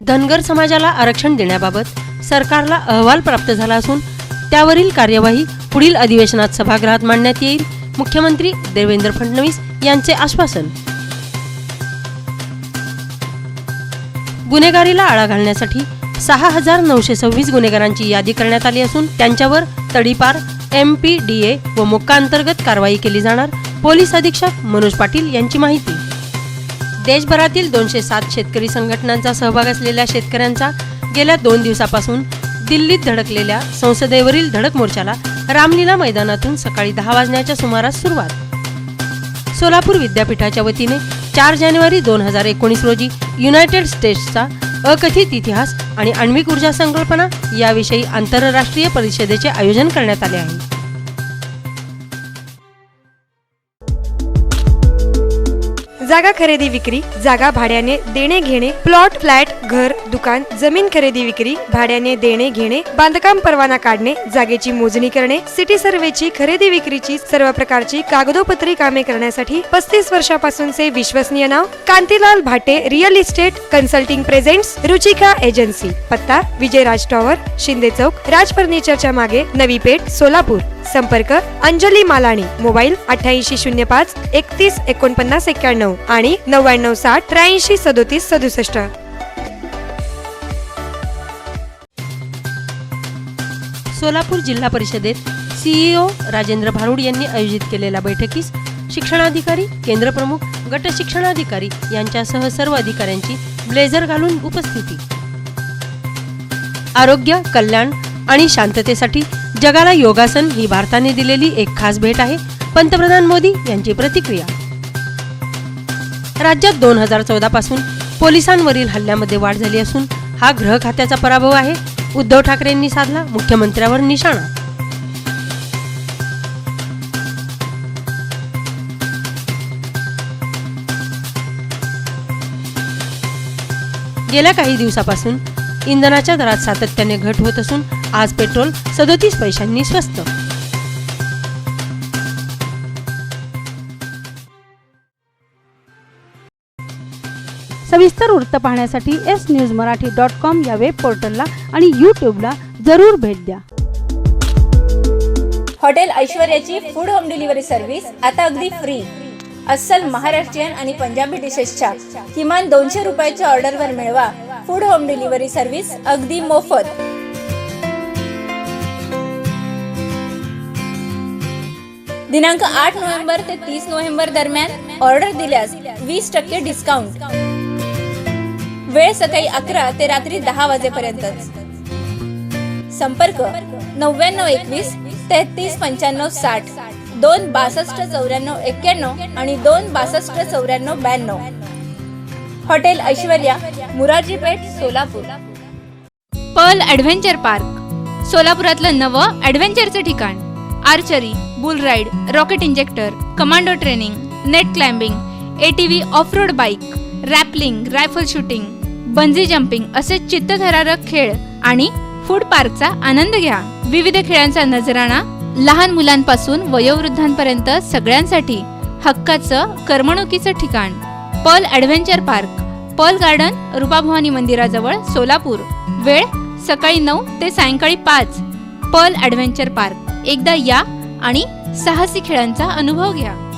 धनगर समाजाला आरक्षण देण्याबाबत सरकारला अहवाल प्राप्त झाला असून त्यावरील कार्यवाही पुढील अधिवेशनात सभागृहात मांडण्यात येईल. मुख्यमंत्री देवेंद्र फडणवीस यांचे आश्वासन. गुन्हेगारीला आळा घालण्यासाठी सहा हजार नऊशे सव्वीस गुन्हेगारांची यादी करण्यात आली असून त्यांच्यावर तडीपार एम पी डी ए व मोक्का अंतर्गत कारवाई केली जाणार. पोलीस अधीक्षक मनोज पाटील यांची माहिती. देशभरातील दोनशे सात शेतकरी संघटनांचा सहभाग असलेल्या शेतकऱ्यांचा गेल्या दोन दिवसापासून दिल्लीत धडकलेल्या संसदेवरील धडक मोर्चाला रामलीला मैदानातून सकाळी दहा वाजण्याच्या सुमारास सुरुवात. सोलापूर विद्यापीठाच्या वतीने चार जानेवारी दोन हजार एकोणीस रोजी युनायटेड स्टेट्सचा अकथित इतिहास आणि आण्विक ऊर्जा संकल्पना याविषयी आंतरराष्ट्रीय परिषदेचे आयोजन करण्यात आले आहे. जागा खरेदी विक्री जागा भाड्याने देणे घेणे प्लॉट फ्लॅट घर दुकान जमीन खरेदी विक्री भाड्याने देणे घेणे बांधकाम परवाना काढणे जागेची मोजणी करणे सिटी सर्वेची खरेदी विक्रीची सर्व प्रकारची कागदोपत्री कामे करण्यासाठी पस्तीस वर्षापासूनचे विश्वसनीय नाव Kantilal Bhate real estate consulting presents Ruchika agency. पत्ता विजयराज टॉवर शिंदे चौक राज फर्निचरच्या मागे नवी पेठ सोलापूर. संपर्क अंजली मालाणी मोबाईल अठ्याऐंशी शून्य पाच एकतीस एकोणपन्नास एक्क्याण्णव आणि नव्याण्णव साठ त्र्याऐंशी सदोतीस सदुसष्ट. सोलापूर जिल्हा परिषदेत सीईओ राजेंद्र भारुड यांनी आयोजित केलेल्या बैठकीस शिक्षणाधिकारी केंद्रप्रमुख गट शिक्षणाधिकारी यांच्यासह सर्व अधिकाऱ्यांची ब्लेझर घालून उपस्थिती. आरोग्य कल्याण आणि शांततेसाठी जगाला योगासन ही भारताने दिलेली एक खास भेट आहे. पंतप्रधान मोदी यांची प्रतिक्रिया. राज्यात दोन हजार चौदा पासून पोलिसांवरील हल्ल्यामध्ये वाढ झाली असून हा गृह खात्याचा पराभव आहे. उद्धव ठाकरेंनी साधला मुख्यमंत्र्यावर निशाणा. गेल्या काही दिवसापासून इंधनाच्या दरात सातत्याने घट होत असून आज पेट्रोल सदोतीस पैशांनी स्वस्त. सविस्तर वृत्त पाहण्यासाठी S news Marathi dot com या वेब पोर्टलला आणि यूट्यूबला जरूर भेट द्या. हॉटेल ऐश्वर्याची फूड होम डिलिव्हरी सर्व्हिस आता अगदी फ्री अस्सल महाराष्ट्रीयन आणि पंजाबी डिशेसच्या किमान दोनशे रुपयाच्या ऑर्डरवर मिळवा. फूड होम डिलिव्हरी सर्व्हिस अगदी मोफत. दिनांक आठ नोव्हेंबर ते तीस नोव्हेंबर दरम्यान ऑर्डर दिल्यास वीस टक्के डिस्काउंट. वेळ सकाळी अकरा ते रात्री दहा वाजेपर्यंतच संपर्क नव्याण्णव एकवीस तेहतीस पंच्याण्णव साठ दोन बासष्ट चौऱ्याण्णव एक्क्याण्णव आणि दोन बासष्ट चौऱ्याण्णव ब्याण्णव. Hotel Aishwarya Murarji Peth Solapur. Pearl Adventure Park. सोलापुरातलं नवं ॲडव्हेंचरचं ठिकाण. Archery bull ride rocket injector commando training net climbing A T V off road bike rappelling rifle shooting bungee jumping असे चित्तथरारक खेळ आणि फूड पार्कचा आनंद घ्या. विविध खेळांचा नजराणा लहान मुलांपासून वयोवृद्धांपर्यंत सगळ्यांसाठी हक्काचं करमणुकीचं ठिकाण. Pearl Adventure Park. Pearl garden Rupabhavani मंदिराजवळ सोलापूर. वेळ सकाळी नऊ ते सायंकाळी पाच. Pearl Adventure Park. एकदा या आणि साहसी खेळांचा अनुभव घ्या.